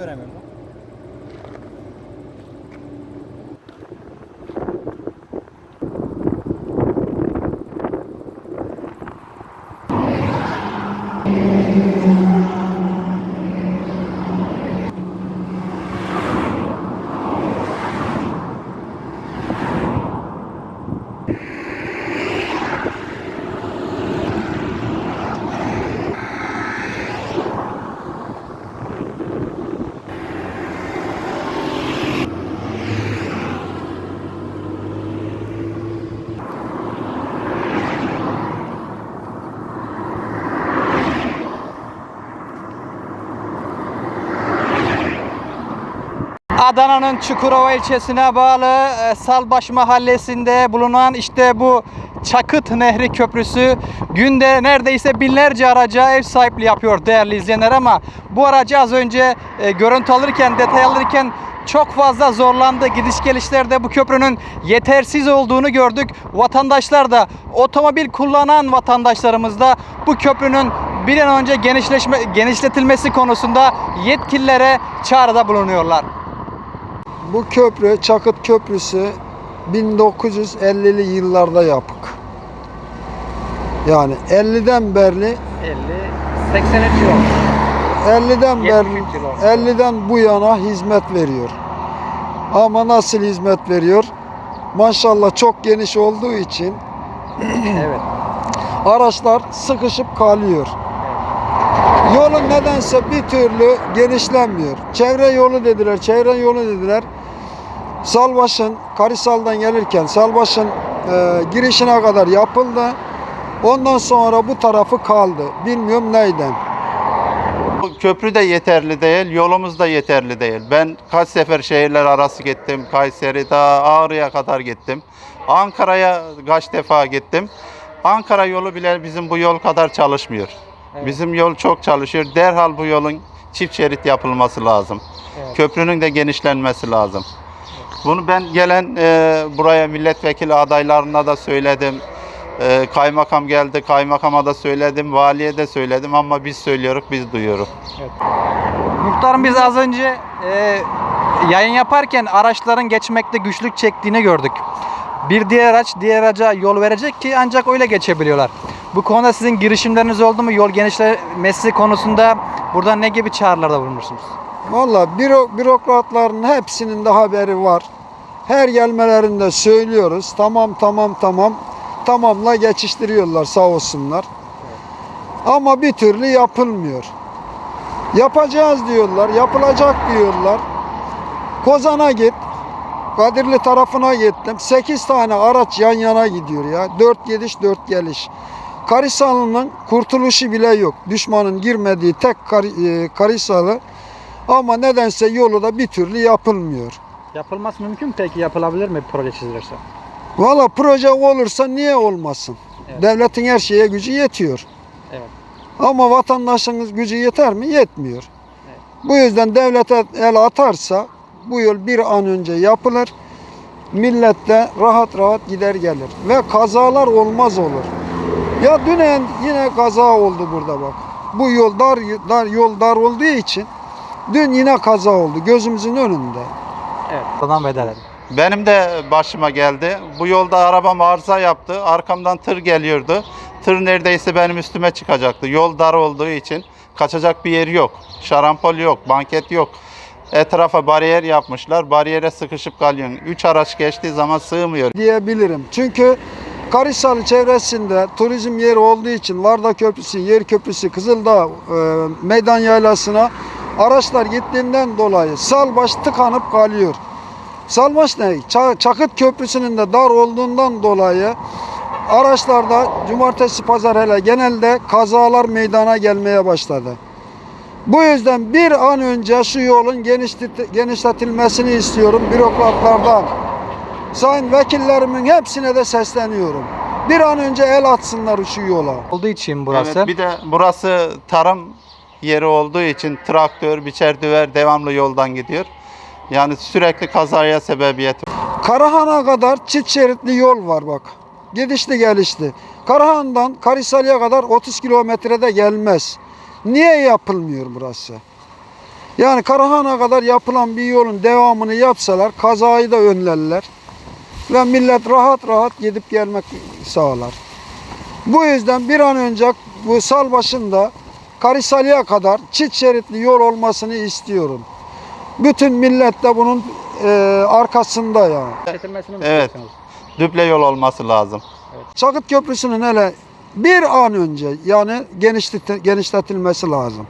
Neyi göremiyorum lan? Adana'nın Çukurova ilçesine bağlı e, Salbaş mahallesinde bulunan işte bu Çakıt Nehri Köprüsü günde neredeyse binlerce araca ev sahipliği yapıyor değerli izleyenler ama bu aracı az önce e, görüntü alırken detay alırken çok fazla zorlandı. Gidiş gelişlerde bu köprünün yetersiz olduğunu gördük. Vatandaşlar da otomobil kullanan vatandaşlarımız da bu köprünün bir an önce genişleşme, genişletilmesi konusunda yetkililere çağrıda bulunuyorlar. Bu köprü Çakıt Köprüsü 1950'li yıllarda yapık. Yani 50'den beri 50 83 yıl oldu. 50'den beri 73 yıl oldu. 50'den bu yana hizmet veriyor. Ama nasıl hizmet veriyor? Maşallah çok geniş olduğu için Evet. araçlar sıkışıp kalıyor. Yolun nedense bir türlü genişlenmiyor. Çevre yolu dediler, çevre yolu dediler. Salbaş'ın, Karisal'dan gelirken Salbaş'ın e, girişine kadar yapıldı. Ondan sonra bu tarafı kaldı. Bilmiyorum neyden. Bu Köprü de yeterli değil, yolumuz da yeterli değil. Ben kaç sefer şehirler arası gittim. Kayseri daha Ağrı'ya kadar gittim. Ankara'ya kaç defa gittim. Ankara yolu bile bizim bu yol kadar çalışmıyor. Evet. Bizim yol çok çalışıyor. Derhal bu yolun çift şerit yapılması lazım. Evet. Köprünün de genişlenmesi lazım. Bunu ben gelen e, buraya milletvekili adaylarına da söyledim. E, kaymakam geldi, kaymakama da söyledim, valiye de söyledim ama biz söylüyoruz, biz duyuyoruz. Muhtarım biz az önce e, yayın yaparken araçların geçmekte güçlük çektiğini gördük. Bir diğer araç diğer araca yol verecek ki ancak öyle geçebiliyorlar. Bu konuda sizin girişimleriniz oldu mu? Yol genişlemesi konusunda buradan ne gibi çağrılarda bulunursunuz? Valla büro, bürokratların hepsinin de haberi var. Her gelmelerinde söylüyoruz. Tamam tamam tamam. Tamamla geçiştiriyorlar sağ olsunlar. Ama bir türlü yapılmıyor. Yapacağız diyorlar, yapılacak diyorlar. Kozan'a git, Kadirli tarafına gittim. 8 tane araç yan yana gidiyor ya. 4 gidiş 4 geliş. Karisalı'nın kurtuluşu bile yok. Düşmanın girmediği tek Kari- e, Karisalı. Ama nedense yolu da bir türlü yapılmıyor. Yapılması mümkün mü peki? Yapılabilir mi bir proje çizilirse? Valla proje olursa niye olmasın? Evet. Devletin her şeye gücü yetiyor. Evet. Ama vatandaşınız gücü yeter mi? Yetmiyor. Evet. Bu yüzden devlete el atarsa bu yol bir an önce yapılır. Millet de rahat rahat gider gelir. Ve kazalar olmaz olur. Ya dün yine kaza oldu burada bak. Bu yol dar, dar yol dar olduğu için dün yine kaza oldu gözümüzün önünde. Evet. Veda edelim. Benim de başıma geldi. Bu yolda arabam arıza yaptı. Arkamdan tır geliyordu. Tır neredeyse benim üstüme çıkacaktı. Yol dar olduğu için kaçacak bir yeri yok. Şarampol yok, banket yok. Etrafa bariyer yapmışlar. Bariyere sıkışıp kalıyorsun. Üç araç geçtiği zaman sığmıyor. diyebilirim. Çünkü Karisalı çevresinde turizm yeri olduğu için Varda Köprüsü, Yer Köprüsü, Kızıldağ e, meydan yaylasına araçlar gittiğinden dolayı Salbaş tıkanıp kalıyor. Salbaş ne? Ça- Çakıt Köprüsü'nün de dar olduğundan dolayı araçlarda cumartesi pazar hele genelde kazalar meydana gelmeye başladı. Bu yüzden bir an önce şu yolun genişlet- genişletilmesini istiyorum bürokratlardan. Sayın vekillerimin hepsine de sesleniyorum. Bir an önce el atsınlar şu yola. Olduğu için burası. Evet, bir de burası tarım yeri olduğu için traktör, biçer düver devamlı yoldan gidiyor. Yani sürekli kazaya sebebiyet Karahan'a kadar çift şeritli yol var bak. Gidişli gelişli. Karahan'dan Karisalı'ya kadar 30 kilometrede gelmez. Niye yapılmıyor burası? Yani Karahan'a kadar yapılan bir yolun devamını yapsalar kazayı da önlerler. Ve millet rahat rahat gidip gelmek sağlar. Bu yüzden bir an önce bu sal başında Karisalı'ya kadar çift şeritli yol olmasını istiyorum. Bütün millet de bunun e, arkasında ya. Genişletilmesini mi Evet. Düble yol olması lazım. Çakıt Köprüsü'nün hele bir an önce yani genişlet- genişletilmesi lazım.